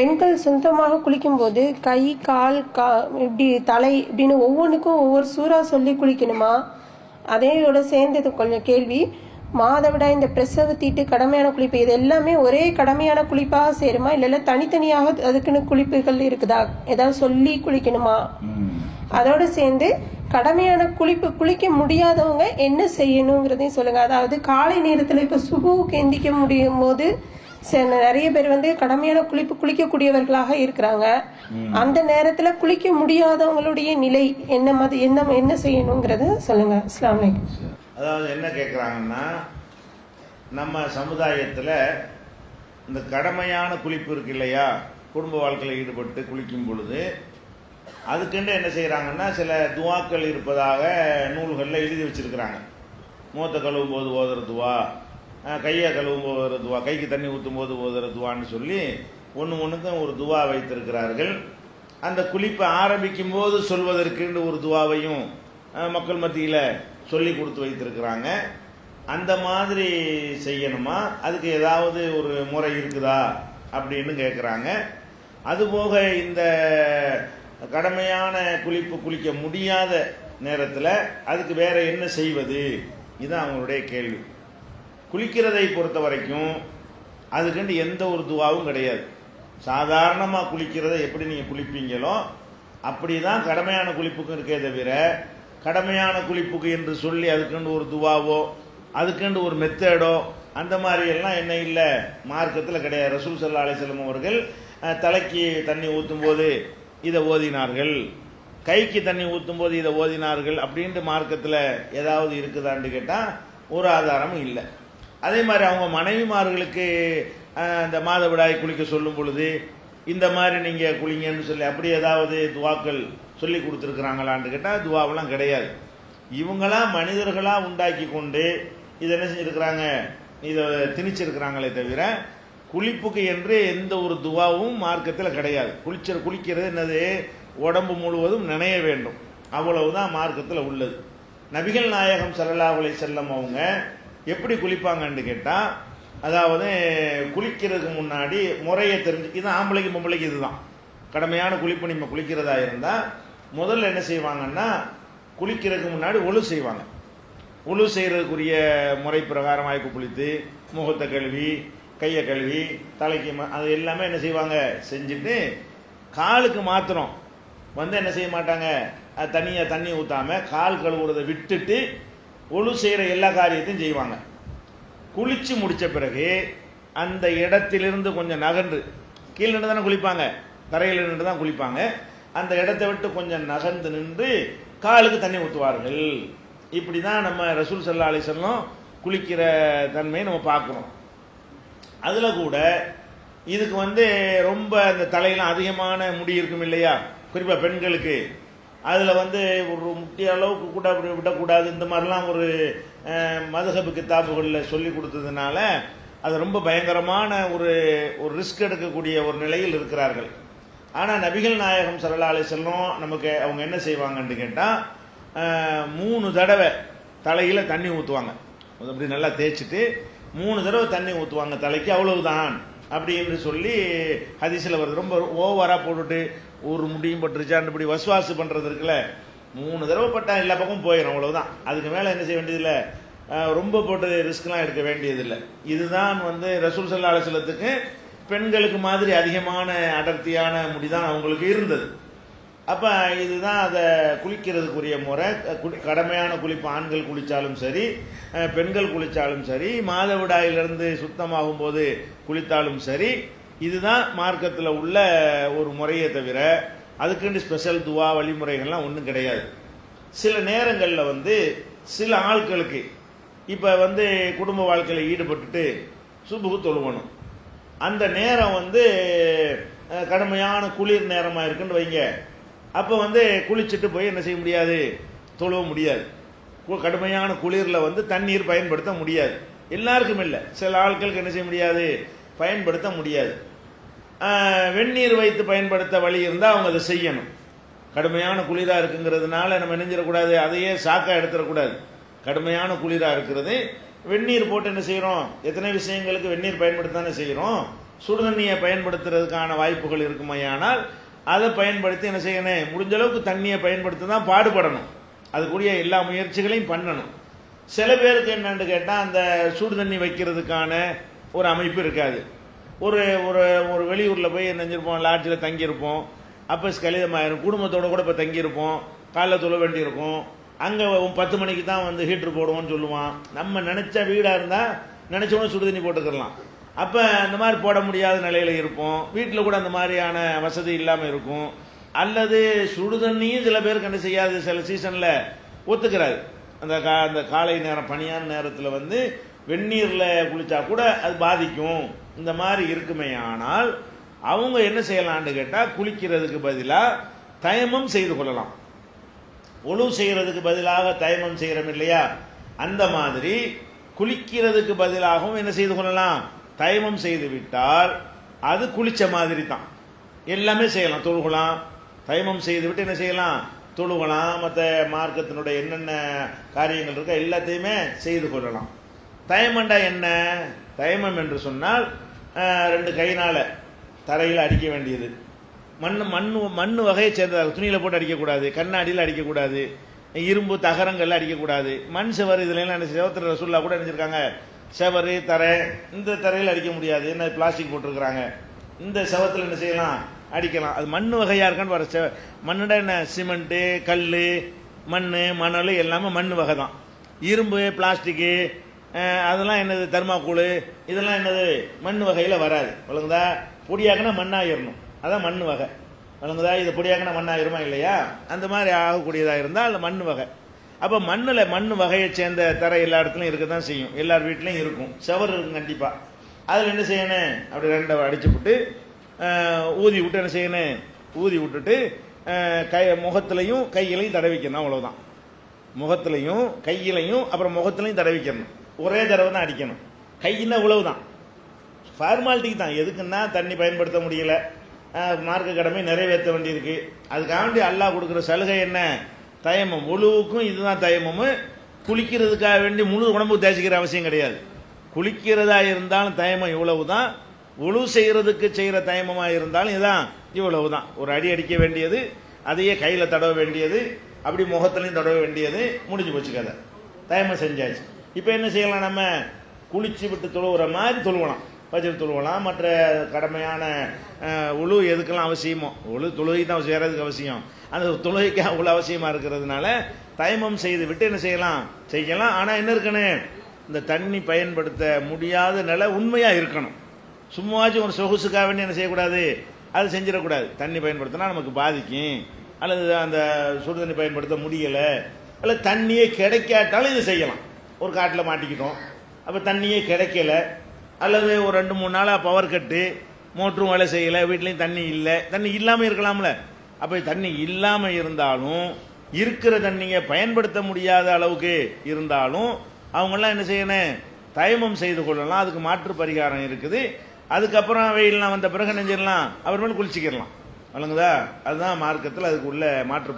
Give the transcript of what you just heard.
பெண்கள் சொந்தமாக குளிக்கும்போது கை கால் கா இப்படி தலை இப்படின்னு ஒவ்வொன்றுக்கும் ஒவ்வொரு சூறா சொல்லி குளிக்கணுமா? அதையோட சேர்ந்தது கொஞ்சம் கேள்வி. மாதவிடாய் இந்த பிரசவ தீட்டு கடமையான குளிப்பு இது எல்லாமே ஒரே கடமையான குளிப்பாக சேருமா? இல்ல தனித்தனியாக அதுக்குன்னு குளிப்புகள் இருக்குதா? ஏதாவது சொல்லி குளிக்கணுமா? அதோட சேர்ந்து கடமையான குளிப்பு குளிக்க முடியாதவங்க என்ன செய்யணுங்கிறதையும் சொல்லுங்க. அதாவது காலை நேரத்துல இப்ப சுபுவுக்கு எந்திக்க முடியும் போது நிறைய பேர் வந்து கடமையான குளிப்பு குளிக்கக்கூடியவர்களாக இருக்கிறாங்க. அந்த நேரத்துல குளிக்க முடியாதவங்களுடைய நிலை என்ன மாதிரி என்ன என்ன செய்யணுங்கிறத சொல்லுங்க. அஸ்லாம் அதாவது என்ன கேட்குறாங்கன்னா நம்ம சமுதாயத்தில் இந்த கடமையான குளிப்பு இருக்கு இல்லையா? குடும்ப வாழ்க்கையில் ஈடுபட்டு குளிக்கும் பொழுது அதுக்குன்னு என்ன செய்கிறாங்கன்னா சில துவாக்கள் இருப்பதாக நூல்களில் எழுதி வச்சிருக்கிறாங்க. மூத்த கழுவும் போது ஓதுற துவா கையை கழுவும் போது துவா கைக்கு தண்ணி ஊற்றும் போது ஓதுற துவான்னு சொல்லி ஒன்று ஒன்றுக்கும் ஒரு துவா வைத்திருக்கிறார்கள். அந்த குளிப்பை ஆரம்பிக்கும் போது சொல்வதற்குன்னு ஒரு துவாவையும் மக்கள் மத்தியில் சொல்லி கொடுத்து வைத்திருக்கிறாங்க. அந்த மாதிரி செய்யணுமா? அதுக்கு ஏதாவது ஒரு முறை இருக்குதா? அப்படின்னு கேட்குறாங்க அதுபோக இந்த கடமையான குளிப்பு குளிக்க முடியாத நேரத்தில் அதுக்கு வேற என்ன செய்வது? இதுதான் அவங்களுடைய கேள்வி. குளிக்கிறதை பொறுத்த வரைக்கும் அதுக்குண்டு எந்த ஒரு துவாவும் கிடையாது. சாதாரணமாக குளிக்கிறதை எப்படி நீங்கள் குளிப்பீங்களோ அப்படி தான் கடமையான குளிப்புக்கும் இருக்கே தவிர கடமையான குளிப்புக்கு என்று சொல்லி அதுக்குண்டு ஒரு துவாவோ அதுக்குண்டு ஒரு மெத்தேடோ அந்த மாதிரியெல்லாம் என்ன இல்லை மார்க்கத்தில் கிடையாது. ரசூல் சல்லா அலிசல்லம் அவர்கள் தலைக்கு தண்ணி ஊற்றும் போது இதை ஓதினார்கள். கைக்கு தண்ணி ஊற்றும் போது இதை ஓதினார்கள் அப்படின்ட்டு மார்க்கத்தில் ஏதாவது இருக்குதான்னு கேட்டால் ஒரு ஆதாரமும் இல்லை. அதே மாதிரி அவங்க மனைவிமார்களுக்கு அந்த இந்த மாதவிடாய் குளிக்க சொல்லும் பொழுது இந்த மாதிரி நீங்கள் குளிங்கன்னு சொல்லி அப்படி ஏதாவது துவாக்கள் சொல்லி கொடுத்துருக்குறாங்களான்னு கேட்டால் துவாவெல்லாம் கிடையாது. இவங்களாம் மனிதர்களாக உண்டாக்கி கொண்டு இதை என்ன செஞ்சுருக்கிறாங்க? இதை திணிச்சிருக்கிறாங்களே தவிர குளிப்புக்கு என்று எந்த ஒரு துவாவும் மார்க்கத்தில் கிடையாது. குளிச்ச குளிக்கிறது என்னது? உடம்பு முழுவதும் நினைய வேண்டும். அவ்வளவுதான் மார்க்கத்தில் உள்ளது. நபிகள் நாயகம் ஸல்லல்லாஹு அலைஹி செல்லம் அவங்க எப்படி குளிப்பாங்கன்னு கேட்டால் அதாவது குளிக்கிறதுக்கு முன்னாடி முறையை தெரிஞ்சு இது ஆம்பளைக்கு பொம்பளைக்கு இதுதான். கடமையான குளிப்பு நம்ம குளிக்கிறதா இருந்தால் முதல்ல என்ன செய்வாங்கன்னா குளிக்கிறதுக்கு முன்னாடி ஒழு செய்வாங்க. ஒழு செய்கிறதுக்குரிய முறை பிரகாரம் வாய்ப்பு குளித்து முகத்தை கழுவி கையை கழுவி தலைக்கு அது எல்லாமே என்ன செய்வாங்க? செஞ்சுட்டு காலுக்கு மாத்திரம். வந்து என்ன செய்ய மாட்டாங்க? அது தண்ணியை தண்ணி ஊற்றாம கால் கழுவுறதை விட்டுட்டு ஒழு செய்கிற எல்லா காரியத்தையும் செய்வாங்க. குளித்து முடித்த பிறகு அந்த இடத்திலிருந்து கொஞ்சம் நகன்று. கீழே நின்று தானே குளிப்பாங்க. தரையில் நின்று தான் குளிப்பாங்க. அந்த இடத்தை விட்டு கொஞ்சம் நகர்ந்து நின்று காலுக்கு தண்ணி ஊற்றுவார்கள் இப்படி தான் நம்ம ரசூல் சல்லா அலிசல்லம் குளிக்கிற தன்மையை நம்ம பார்க்குறோம். அதில் கூட இதுக்கு வந்து ரொம்ப அந்த தலையெல்லாம் அதிகமான முடி இருக்கும் இல்லையா? குறிப்பாக பெண்களுக்கு. அதில் வந்து ஒரு முட்டிய அளவுக்கு கூட அப்படி விடக்கூடாது. இந்த மாதிரிலாம் ஒரு அஹ், கித்தாப்புகளில் கித்தாபுகளில் சொல்லி கொடுத்ததுனால அது ரொம்ப பயங்கரமான ஒரு ஒரு ரிஸ்க் எடுக்கக்கூடிய ஒரு நிலையில் இருக்கிறார்கள். ஆனால் நபிகள் நாயகம் சரலாலை செல்லும் நமக்கு அவங்க என்ன செய்வாங்கன்னு கேட்டால் மூணு தடவை தலையில் தண்ணி ஊற்றுவாங்க அப்படி நல்லா தேய்ச்சிட்டு மூணு தடவை தண்ணி ஊற்றுவாங்க தலைக்கு அவ்வளவுதான். அப்படின்னு சொல்லி ஹதீஸில் வருது. ரொம்ப ஓவராக போட்டுட்டு ஒரு முடியும் பட்டுருச்சான்னு இப்படி வசுவாசு பண்ணுறது இருக்குல்ல மூணு தடவை பட்டா எல்லா பக்கமும் போயிடும் அவ்வளோதான் அதுக்கு மேலே என்ன செய்ய வேண்டியதில்லை? ரொம்ப போட்டு ரிஸ்க்லாம் எடுக்க வேண்டியதில்லை. இதுதான் வந்து ரசூல் சல்லா அலுவலத்துக்கு பெண்களுக்கு மாதிரி அதிகமான அடர்த்தியான முடிதான் அவங்களுக்கு இருந்தது. அப்போ இதுதான் அதை குளிக்கிறதுக்குரிய முறை. குளி- கடமையான குளிப்பு ஆண்கள் குளித்தாலும் சரி பெண்கள் குளித்தாலும் சரி மாதவிடாயிலிருந்து சுத்தமாகும் போது குளித்தாலும் சரி இதுதான் மார்க்கத்தில் உள்ள ஒரு முறையை தவிர அதுக்குன்னு ஸ்பெஷல் துவா வழிமுறைகள்லாம் ஒன்றும் கிடையாது. சில நேரங்களில் வந்து சில ஆட்களுக்கு இப்போ வந்து குடும்ப வாழ்க்கையில் ஈடுபட்டுட்டு சுபுகு தொழுவணும். அந்த நேரம் வந்து கடுமையான குளிர் நேரமாக இருக்குன்னு வைங்க. அப்போ வந்து குளிச்சுட்டு போய் என்ன செய்ய முடியாது? தொழுவ முடியாது. கடுமையான குளிரில் வந்து தண்ணீர் பயன்படுத்த முடியாது. எல்லாருக்கும் இல்லை. சில ஆட்களுக்கு என்ன செய்ய முடியாது? பயன்படுத்த முடியாது. வெந்நீர் வைத்து பயன்படுத்த வழி இருந்தால் அவங்க அதை செய்யணும். கடுமையான குளிராக இருக்குங்கிறதுனால நம்ம நினைஞ்சிடக்கூடாது. அதையே சாக்கா எடுத்துடக்கூடாது. கடுமையான குளிராக இருக்கிறது. வெந்நீர் போட்டு என்ன செய்கிறோம் எத்தனை விஷயங்களுக்கு வெந்நீர் பயன்படுத்தானே செய்கிறோம் சுடுதண்ணியை பயன்படுத்துறதுக்கான வாய்ப்புகள் இருக்குமையானால் அதை பயன்படுத்தி என்ன செய்யணும்? முடிஞ்ச அளவுக்கு தண்ணியை பயன்படுத்த தான் பாடுபடணும். அதுக்குரிய எல்லா முயற்சிகளையும் பண்ணணும். சில பேருக்கு என்னென்னு கேட்டால் அந்த சூடு தண்ணி வைக்கிறதுக்கான ஒரு அமைப்பு இருக்காது. ஒரு ஒரு ஒரு வெளியூரில் போய் நினைஞ்சிருப்போம் லாட்ஜில் தங்கியிருப்போம். அப்போ கலிதமாயிரும். குடும்பத்தோடு கூட இப்போ தங்கியிருப்போம். காலைல தொழ வேண்டியிருக்கும். அங்கே பத்து மணிக்கு தான் வந்து ஹீட்ரு போடுவோம்னு சொல்லுவான். நம்ம நினச்ச வீடாக இருந்தால் நினச்சவனும் சுடு தண்ணி போட்டுக்கலாம் அப்போ இந்த மாதிரி போட முடியாத நிலையில் இருப்போம். வீட்டில் கூட அந்த மாதிரியான வசதி இல்லாமல் இருக்கும். அல்லது சுடு தண்ணியும் சில பேருக்கு என்ன செய்யாது சில சீசனில் ஒத்துக்கிறாரு அந்த கா அந்த காலை நேரம் பனியான நேரத்தில் வந்து வெந்நீரில் குளித்தா கூட அது பாதிக்கும். இந்த மாதிரி இருக்குமே ஆனால் அவங்க என்ன செய்யலாம்னு கேட்டால் குளிக்கிறதுக்கு பதிலாக தயமம் செய்து கொள்ளலாம். ஒழு செய்கிறதுக்கு பதிலாக தயமம் செய்கிறோம் இல்லையா அந்த மாதிரி குளிக்கிறதுக்கு பதிலாகவும் என்ன செய்து கொள்ளலாம்? தயமம் செய்து விட்டால் அது குளிச்ச மாதிரி தான் எல்லாமே செய்யலாம். தொழுகலாம். தயமம் செய்து விட்டு என்ன செய்யலாம்? தொழுகலாம். மற்ற மார்க்கத்தினுடைய என்னென்ன காரியங்கள் இருக்கோ எல்லாத்தையுமே செய்து கொள்ளலாம். தயமண்டா என்ன? தயமம் என்று சொன்னால் ரெண்டு கையினால் தரையில் அடிக்க வேண்டியது. மண் மண் மண் வகையை சேர்ந்ததாக துணியில் போட்டு அடிக்கக்கூடாது கண்ணாடியில் அடிக்கக்கூடாது இரும்பு தகரங்கள்லாம் அடிக்கக்கூடாது. மண் சுவர் இதுலாம் என்ன செவத்தில் ரசூல்லா கூட நினைச்சிருக்காங்க. செவரு தரை. இந்த தரையில் அடிக்க முடியாது. என்ன பிளாஸ்டிக் போட்டிருக்கிறாங்க. இந்த செவத்தில் என்ன செய்யலாம்? அடிக்கலாம். அது மண் வகையாக இருக்கான்னு வர செ மண்ணோட என்ன? சிமெண்ட்டு கல் மண் மணல் எல்லாமே மண் வகை தான். இரும்பு பிளாஸ்டிக்கு அதெல்லாம் என்னது? தர்மாக்கூழ் இதெல்லாம் என்னது? மண் வகையில் வராது. ஒழுங்குதா பொடியாக்கினா மண்ணாகிடணும் அதான் மண் வகை. வழங்குதா இது பொடியாக்கின மண்ணாகிருமா இல்லையா? அந்த மாதிரி ஆகக்கூடியதாக இருந்தால் அந்த மண் வகை. அப்போ மண்ணில் மண் வகையை சேர்ந்த தரை எல்லா இடத்துலையும் இருக்க தான் செய்யும். எல்லார் வீட்லையும் இருக்கும். செவர் இருக்கும் கண்டிப்பாக அதில் என்ன செய்யணும்? அப்படி ரெண்டை அடிச்சு விட்டு ஊதி விட்டு என்ன செய்யணும்? ஊதி விட்டுட்டு கை முகத்துலையும் கையிலையும் தடவிக்கணும் அவ்வளோதான் முகத்துலையும் கையிலையும் அப்புறம் முகத்துலையும் தடவிக்கணும் ஒரே தடவை தான் அடிக்கணும். கையின்னா இவ்வளவு தான் ஃபார்மாலிட்டிக்கு தான். எதுக்குன்னா தண்ணி பயன்படுத்த முடியல. மார்க்க கடமை நிறைவேற்ற வேண்டியிருக்கு. அதுக்காக வேண்டி அல்லாஹ் கொடுக்குற சலுகை என்ன? தயமம். முழுவுக்கும் இதுதான் தயமம். குளிக்கிறதுக்காக வேண்டி முழு உடம்பு தேய்ச்சிக்கிற அவசியம் கிடையாது. குளிக்கிறதா இருந்தாலும் தயமம் இவ்வளவு தான் உழு செய்கிறதுக்கு செய்கிற தயமமாக இருந்தாலும் இதுதான் இவ்வளவு தான் ஒரு அடி அடிக்க வேண்டியது அதையே கையில் தடவ வேண்டியது அப்படி முகத்துலையும் தடவ வேண்டியது முடிஞ்சு போச்சு கதை. தயமம் செஞ்சாச்சு. இப்போ என்ன செய்யலாம் நம்ம? குளிச்சு விட்டு தொழுகிற மாதிரி தொழுவலாம். வஜர் தொழுவலாம். மற்ற கடமையான உழு எதுக்கெல்லாம் அவசியமோ உழு தொழுகை தான் செய்யறதுக்கு அவசியம். அந்த தொழுகைக்கு அவ்வளோ அவசியமாக இருக்கிறதுனால தயமம் செய்து விட்டு என்ன செய்யலாம்? செய்யலாம். ஆனால் என்ன இருக்கணும்? இந்த தண்ணி பயன்படுத்த முடியாத நிலை உண்மையாக இருக்கணும். சும்மாச்சும் ஒரு சொகுசுக்காக வேண்டி என்ன செய்யக்கூடாது? அது செஞ்சிடக்கூடாது. தண்ணி பயன்படுத்தினா நமக்கு பாதிக்கும். அல்லது அந்த சுடு தண்ணி பயன்படுத்த முடியலை. அல்லது தண்ணியே கிடைக்காட்டாலும் இதை செய்யலாம். ஒரு காட்டில் மாட்டிக்கிட்டோம். அப்போ தண்ணியே கிடைக்கல. அல்லது ஒரு ரெண்டு மூணு நாளாக பவர் கட்டு மோட்டரும் வேலை செய்யலை வீட்லேயும் தண்ணி இல்லை. தண்ணி இல்லாமல் இருக்கலாம்ல. அப்போ தண்ணி இல்லாமல் இருந்தாலும் இருக்கிற தண்ணியை பயன்படுத்த முடியாத அளவுக்கு இருந்தாலும் அவங்கெல்லாம் என்ன செய்யணும்? தயமம் செய்து கொள்ளலாம். அதுக்கு மாற்று பரிகாரம் இருக்குது. அதுக்கப்புறம் வெயில்லாம் வந்த பிறகு நெஞ்சிடலாம் அவர் மேலே குளிச்சிக்கிடலாம். வழங்குதா? அதுதான் மார்க்கத்தில் அதுக்கு உள்ள மாற்று